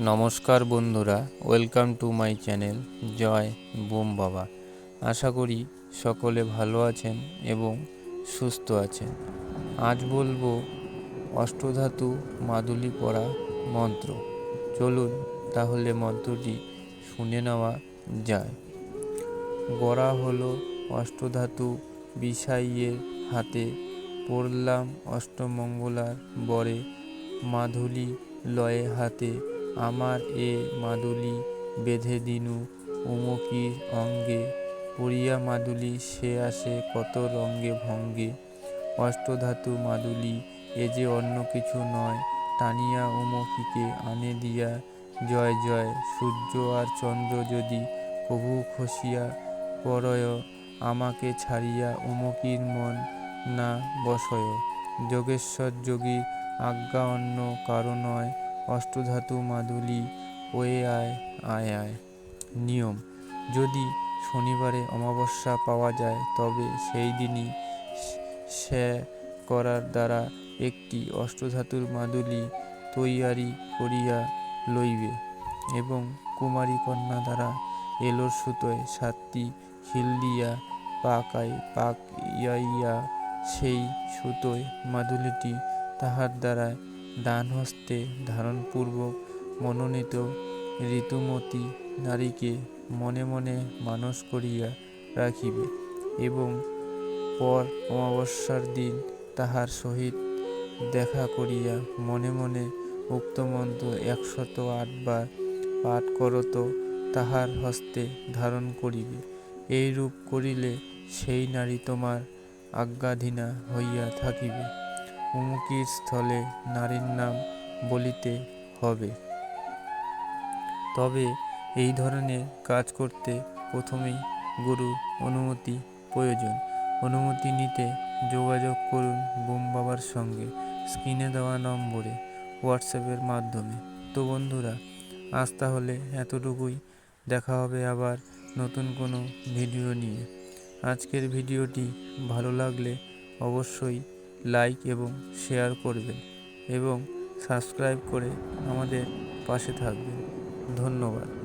নমস্কার বন্ধুরা, welcome to my channel, জয় বোম বাবা। আশা করি সকলে ভালো আছেন এবং সুস্থ আছেন। আজ বলব অষ্টধাতু মাদুলি পড়া মন্ত্র। চলুন তাহলে মন্ত্রটি শুনে নেওয়া যায়। গড়া হলো অষ্টধাতু বিষাইয়ের হাতে। পড়লাম অষ্টমঙ্গলার বরে মাধুলি লয়ে হাতে। আমার এ মাদুলি বেঁধে দিনু উমকির অঙ্গে। পড়িয়া মাদুলি সে আসে কত রঙ্গে ভঙ্গে। অষ্টধাতু মাদুলি এ যে অন্য কিছু নয়, টানিয়া উমকিকে আনে দিয়া জয় জয়। সূর্য আর চন্দ্র যদি কভু খসিয়া পরয় আমাকে ছাড়িয়া উমকির মন না বসয়। যোগেশ্বর যোগীর আজ্ঞা অন্য কারও নয় অষ্টধাতু মাদুলি, ওয়ে আয় আয় আয়। নিয়ম, যদি শনিবারে অমাবস্যা পাওয়া যায়, তবে সেই দিনই সে করার দ্বারা একটি অষ্টধাতুর মাদুলি তৈয়ারি করিয়া লইবে এবং কুমারী কন্যা দ্বারা এলোর সুতোয় সাতটি খিল দিয়া পাকাই পাকাইয়া সেই সুতোয় মাদুলিটি তাহার দ্বারা ডান হস্তে ধারণপূর্বক মনোনীত ঋতুমতী নারীকে মনে মনে মানস করিয়া রাখিবে এবং পর অমাবস্যার দিন তাহার সহিত দেখা করিয়া মনে মনে উক্ত মন্ত্র একশত আটবার পাঠ করত তাহার হস্তে ধারণ করিবে। এইরূপ করিলে সেই নারী তোমার আজ্ঞাধীনা হইয়া থাকিবে। উমুকির স্থলে নারীর নাম বলিতে হবে। তবে এই ধরনের কাজ করতে প্রথমেই গুরু অনুমতি প্রয়োজন। অনুমতি নিতে যোগাযোগ করুন বোম বাবার সঙ্গে স্ক্রিনে দেওয়া নম্বরে, হোয়াটসঅ্যাপের মাধ্যমে। তো বন্ধুরা, আজ তাহলে এতটুকুই। দেখা হবে আবার নতুন কোনো ভিডিও নিয়ে। আজকের ভিডিওটি ভালো লাগলে অবশ্যই লাইক এবং শেয়ার করবেন এবং সাবস্ক্রাইব করে আমাদের পাশে থাকবেন। ধন্যবাদ।